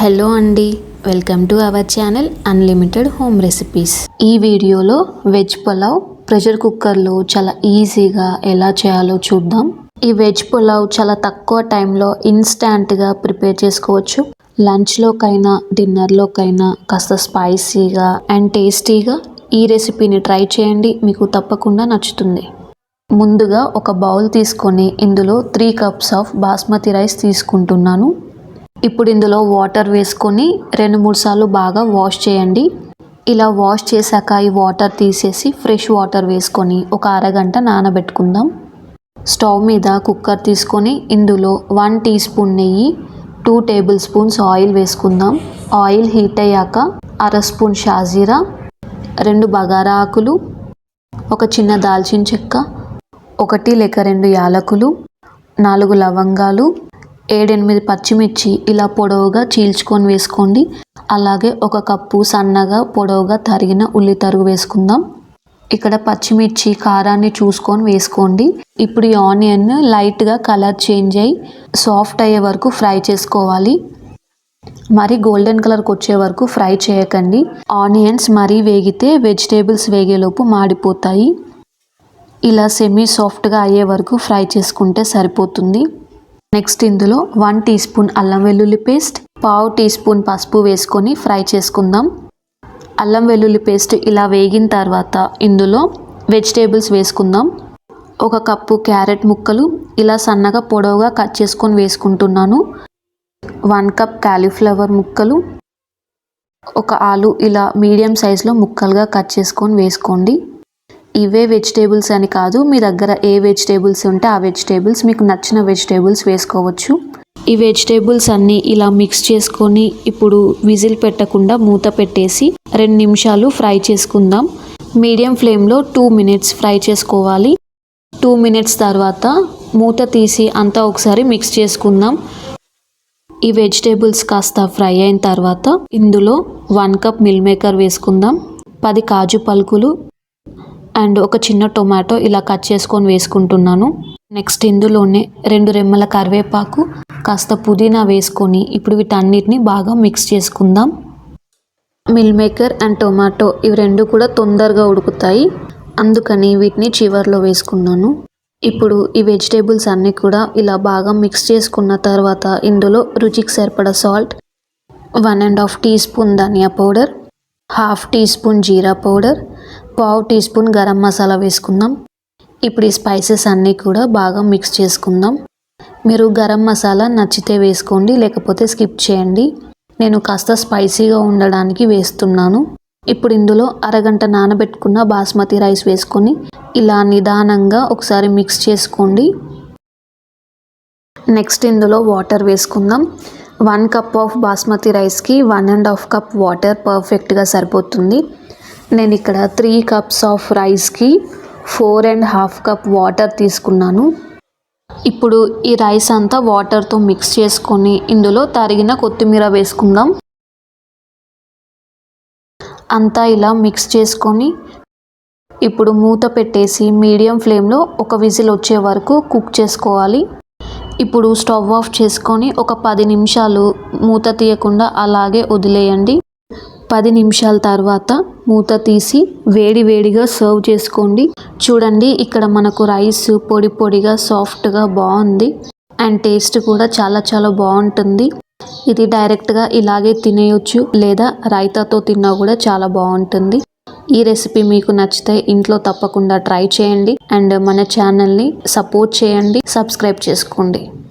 Hello అండి welcome to our channel unlimited home recipes ఈ వీడియోలో వెజ్ పులావ్ ప్రెషర్ కుక్కర్లో చాలా ఈజీగా ఎలా చేయాలో చూద్దాం. ఈ వెజ్ పులావ్ చాలా తక్కువ టైంలో ఇన్స్టాంట్గా ప్రిపేర్ చేసుకోవచ్చు. లంచ్లోకైనా డిన్నర్లోకైనా కాస్త స్పైసీగా అండ్ టేస్టీగా ఈ రెసిపీని ట్రై చేయండి మీకు తప్పకుండా నచ్చుతుంది. ముందుగా ఒక బౌల్ తీసుకొని ఇందులో three cups of basmati rice తీసుకుంటున్నాను. ఇప్పుడు ఇందులో వాటర్ వేసుకొని రెండు మూడు సార్లు బాగా వాష్ చేయండి. ఇలా వాష్ చేశాక ఈ వాటర్ తీసేసి ఫ్రెష్ వాటర్ వేసుకొని ఒక అరగంట నానబెట్టుకుందాం. స్టవ్ మీద కుక్కర్ తీసుకొని ఇందులో వన్ టీ స్పూన్ నెయ్యి టూ టేబుల్ స్పూన్స్ ఆయిల్ వేసుకుందాం. ఆయిల్ హీట్ అయ్యాక అర స్పూన్ షాజీరా రెండు బగారా ఆకులు ఒక చిన్న దాల్చిన చెక్క ఒకటి లేక రెండు యాలకులు నాలుగు లవంగాలు ఏడెనిమిది పచ్చిమిర్చి ఇలా పొడవుగా చీల్చుకొని వేసుకోండి. అలాగే ఒక కప్పు సన్నగా పొడవుగా తరిగిన ఉల్లి తరుగు వేసుకుందాం. ఇక్కడ పచ్చిమిర్చి కారాన్ని చూసుకొని వేసుకోండి. ఇప్పుడు ఈ ఆనియన్ లైట్గా కలర్ చేంజ్ అయ్యి సాఫ్ట్ అయ్యే వరకు ఫ్రై చేసుకోవాలి. మరి గోల్డెన్ కలర్కి వచ్చే వరకు ఫ్రై చేయకండి. ఆనియన్స్ మరీ వేగితే వెజిటేబుల్స్ వేగేలోపు మాడిపోతాయి. ఇలా సెమీ సాఫ్ట్గా అయ్యే వరకు ఫ్రై చేసుకుంటే సరిపోతుంది. నెక్స్ట్ ఇందులో వన్ టీ స్పూన్ అల్లం వెల్లుల్లి పేస్ట్ పావు టీ స్పూన్ పసుపు వేసుకొని ఫ్రై చేసుకుందాం. అల్లం వెల్లుల్లి పేస్ట్ ఇలా వేగిన తర్వాత ఇందులో వెజిటేబుల్స్ వేసుకుందాం. ఒక కప్పు క్యారెట్ ముక్కలు ఇలా సన్నగా పొడవుగా కట్ చేసుకొని వేసుకుంటున్నాను. వన్ కప్ క్యాలీఫ్లవర్ ముక్కలు ఒక ఆలు ఇలా మీడియం సైజులో ముక్కలుగా కట్ చేసుకొని వేసుకోండి. ఇవే వెజిటేబుల్స్ అని కాదు మీ దగ్గర ఏ వెజిటేబుల్స్ ఉంటే ఆ వెజిటేబుల్స్ మీకు నచ్చిన వెజిటేబుల్స్ వేసుకోవచ్చు. ఈ వెజిటేబుల్స్ అన్నీ ఇలా మిక్స్ చేసుకొని ఇప్పుడు విజిల్ పెట్టకుండా మూత పెట్టేసి రెండు నిమిషాలు ఫ్రై చేసుకుందాం. మీడియం ఫ్లేమ్లో టూ మినిట్స్ ఫ్రై చేసుకోవాలి. టూ మినిట్స్ తర్వాత మూత తీసి అంతా ఒకసారి మిక్స్ చేసుకుందాం. ఈ వెజిటేబుల్స్ కాస్త ఫ్రై అయిన తర్వాత ఇందులో వన్ కప్ మిల్ మేకర్ వేసుకుందాం. పది కాజు పలుకులు అండ్ ఒక చిన్న టొమాటో ఇలా కట్ చేసుకొని వేసుకుంటున్నాను. నెక్స్ట్ ఇందులోనే రెండు రెమ్మల కరివేపాకు కాస్త పుదీనా వేసుకొని ఇప్పుడు వీటన్నిటిని బాగా మిక్స్ చేసుకుందాం. మిల్ మేకర్ అండ్ టొమాటో ఇవి రెండు కూడా తొందరగా ఉడుకుతాయి. అందుకని వీటిని చివర్లో వేసుకున్నాను. ఇప్పుడు ఈ వెజిటేబుల్స్ అన్నీ కూడా ఇలా బాగా మిక్స్ చేసుకున్న తర్వాత ఇందులో రుచికి సరిపడ salt one and half teaspoon dhaniya powder half teaspoon జీరా పౌడర్ పావు టీ స్పూన్ గరం మసాలా వేసుకుందాం. ఇప్పుడు ఈ స్పైసెస్ అన్నీ కూడా బాగా మిక్స్ చేసుకుందాం. మీరు గరం మసాలా నచ్చితే వేసుకోండి లేకపోతే స్కిప్ చేయండి. నేను కాస్త స్పైసీగా ఉండడానికి వేస్తున్నాను. ఇప్పుడు ఇందులో అరగంట నానబెట్టుకున్న బాస్మతి రైస్ వేసుకొని ఇలా నిదానంగా ఒకసారి మిక్స్ చేసుకోండి. నెక్స్ట్ ఇందులో వాటర్ వేసుకుందాం. వన్ కప్ ఆఫ్ బాస్మతి రైస్కి one and half cup water పర్ఫెక్ట్గా సరిపోతుంది. నేను ఇక్కడ త్రీ కప్స్ ఆఫ్ రైస్కి four and half cup water తీసుకున్నాను. ఇప్పుడు ఈ రైస్ అంతా వాటర్తో మిక్స్ చేసుకొని ఇందులో తరిగిన కొత్తిమీర వేసుకుందాం. అంతా ఇలా మిక్స్ చేసుకొని ఇప్పుడు మూత పెట్టేసి మీడియం ఫ్లేమ్లో ఒక విజిల్ వచ్చే వరకు కుక్ చేసుకోవాలి. ఇప్పుడు స్టవ్ ఆఫ్ చేసుకొని ఒక పది నిమిషాలు మూత తీయకుండా అలాగే వదిలేయండి. పది నిమిషాల తర్వాత మూత తీసి వేడి వేడిగా సర్వ్ చేసుకోండి. చూడండి ఇక్కడ మనకు రైస్ పొడి పొడిగా సాఫ్ట్గా బాగుంది. అండ్ టేస్ట్ కూడా చాలా చాలా బాగుంటుంది. ఇది డైరెక్ట్గా ఇలాగే తినేయొచ్చు లేదా రైతాతో తిన్నా కూడా చాలా బాగుంటుంది. ఈ రెసిపీ మీకు నచ్చితే ఇంట్లో తప్పకుండా ట్రై చేయండి. అండ్ మన ఛానల్ని సపోర్ట్ చేయండి సబ్స్క్రైబ్ చేసుకోండి.